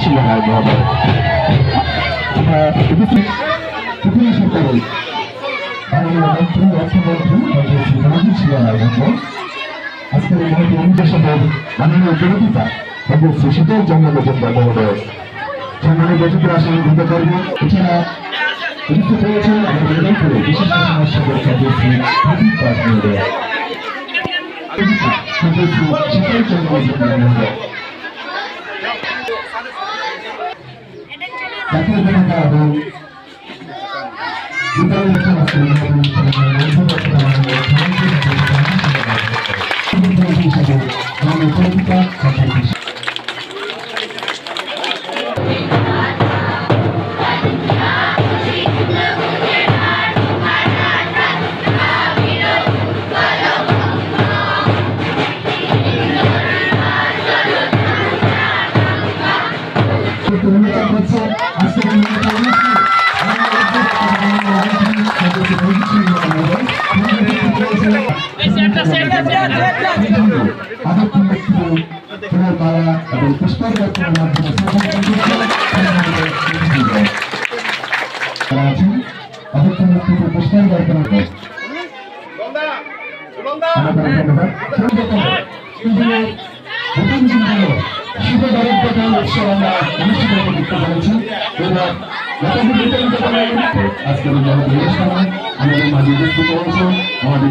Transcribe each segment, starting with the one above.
ছিল না ভাবে আজকের মহাত্মী অমিত সাহেব মাননীয় জনতা এবং সুশীতের জন্মগত সম্মানিত বছর আসলে করব এছাড়া উপস্থিত রয়েছেন আমাদের মেদিনীপুরে বিশিষ্ট সমাজসেবক ছাত্র শ্রী প্রদীপ দাস মহোদয় ছাত্র শ্রী শীতল চন্দ্র মজুমদার মহোদয় জাতীয় জনতা এবং বিদ্যালয় এবং পুষ্পার্ঘনের মাধ্যমে অধ্যক্ষ নেতৃত্বে পুষ্পার্ঘনের আমাদের ধন্যবাদ শুভ উৎসব আমাদের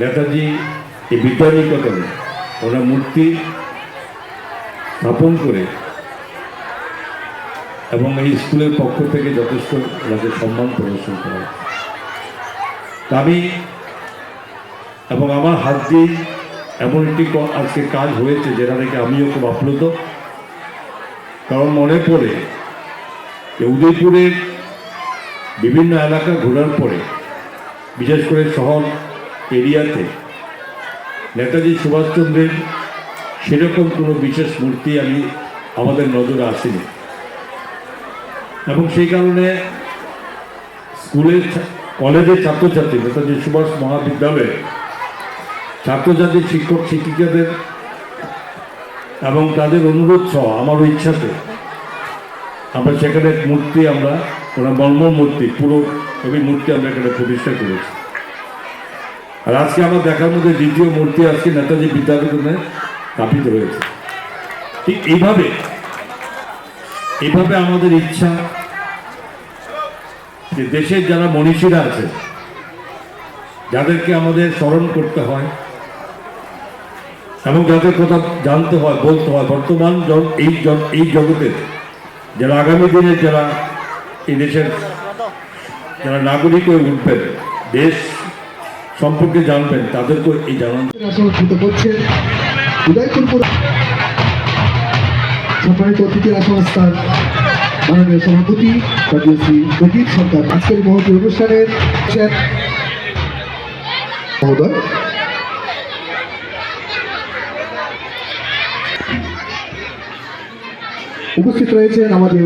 নেতাজি, এই বিদ্যানিকেতনে ওনার মূর্তি স্থাপন করে এবং এই স্কুলের পক্ষ থেকে যথেষ্ট ওনাকে সম্মান প্রদর্শন করা আমি এবং আমার হাত দিয়ে এমন একটি আজকে কাজ হয়েছে যেটা থেকে আমিও খুব আপ্লুত। কারণ মনে পড়ে যে উদয়পুরের বিভিন্ন এলাকা ঘোরার পরে, বিশেষ করে শহর এরিয়াতে, নেতাজি সুভাষচন্দ্রের সেরকম কোনো বিশেষ মূর্তি আমি আমাদের নজরে আসেনি। এবং সেই কারণে স্কুলের কলেজের ছাত্রছাত্রী, নেতাজি সুভাষ মহাবিদ্যালয়ে ছাত্রছাত্রী, শিক্ষক, শিক্ষিকাদের এবং তাদের অনুরোধ সহ আমারও ইচ্ছাতে আমরা সেখানে মূর্তি আমরা ওরা মর্ম মূর্তি পুরো কবি মূর্তি আমরা এখানে প্রতিষ্ঠা করেছি। আর আজকে আমার দেখার মধ্যে দ্বিতীয় মূর্তি আজকে নেতাজি বিদ্যাপীঠে স্থাপিত হয়েছে। ঠিক এইভাবে এইভাবে আমাদের ইচ্ছা যে দেশের যারা মনীষীরা আছে, যাদেরকে আমাদের স্মরণ করতে হয় এবং যাদের কথা জানতে হয়, বলতে হয়, বর্তমান এই এই জগতের, যারা আগামী দিনের যারা এই দেশের যারা নাগরিক হয়ে উঠবেন, দেশ সম্পর্কে জানবেন, তাদেরকেও এই জানান। উদয়পুর সম্মানিত অতিথির মাননীয় সভাপতি প্রদীপ সরকার। আজকের মহতী অনুষ্ঠানের মহোদয়। উপস্থিত রয়েছেন আমাদের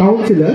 6 ile